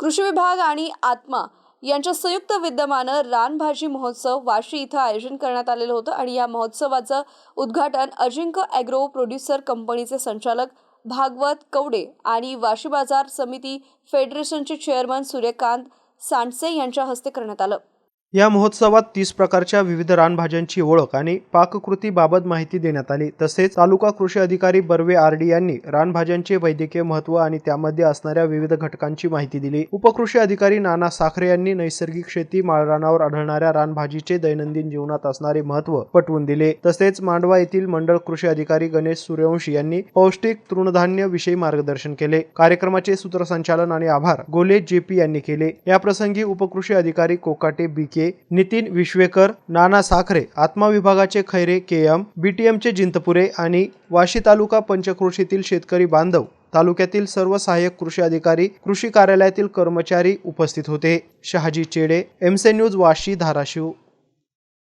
कृषी विभाग आणि आत्मा यांच्या संयुक्त विद्यमानं रानभाजी महोत्सव वाशी इथं आयोजन करण्यात आलेलं होतं आणि या महोत्सवाचं उद्घाटन अजिंक्य ॲग्रो प्रोड्युसर कंपनीचे संचालक भागवत कवडे आणि वाशी बाजार समिती फेडरेशनचे चेअरमन सूर्यकांत सांडसे यांच्या हस्ते करण्यात आलं. या महोत्सवात तीस प्रकारच्या विविध रानभाज्यांची ओळख आणि पाककृतीबाबत माहिती देण्यात आली. तसेच तालुका कृषी अधिकारी बर्वे आरडी यांनी रानभाज्यांचे वैद्यकीय महत्त्व आणि त्यामध्ये असणाऱ्या विविध घटकांची माहिती दिली. उपकृषी अधिकारी नाना साखरे यांनी नैसर्गिक शेती माळरानावर आढळणाऱ्या रानभाजीचे दैनंदिन जीवनात असणारे महत्त्व पटवून दिले. तसेच मांडवा येथील मंडळ कृषी अधिकारी गणेश सूर्यवंशी यांनी पौष्टिक तृणधान्य विषयी मार्गदर्शन केले. कार्यक्रमाचे सूत्रसंचालन आणि आभार गोले जेपी यांनी केले. याप्रसंगी उपकृषी अधिकारी कोकाटे बी के नितीन विश्वेकर नाना साखरे आत्मा विभागाचे खैरे के एम बीटीएमचे जिंतपुरे आणि वाशी तालुका पंचक्रोशीतील शेतकरी बांधव तालुक्यातील सर्व सहाय्यक कृषी अधिकारी कृषी कार्यालयातील कर्मचारी उपस्थित होते. शहाजी चेडे एमसे न्यूज वाशी धाराशिव.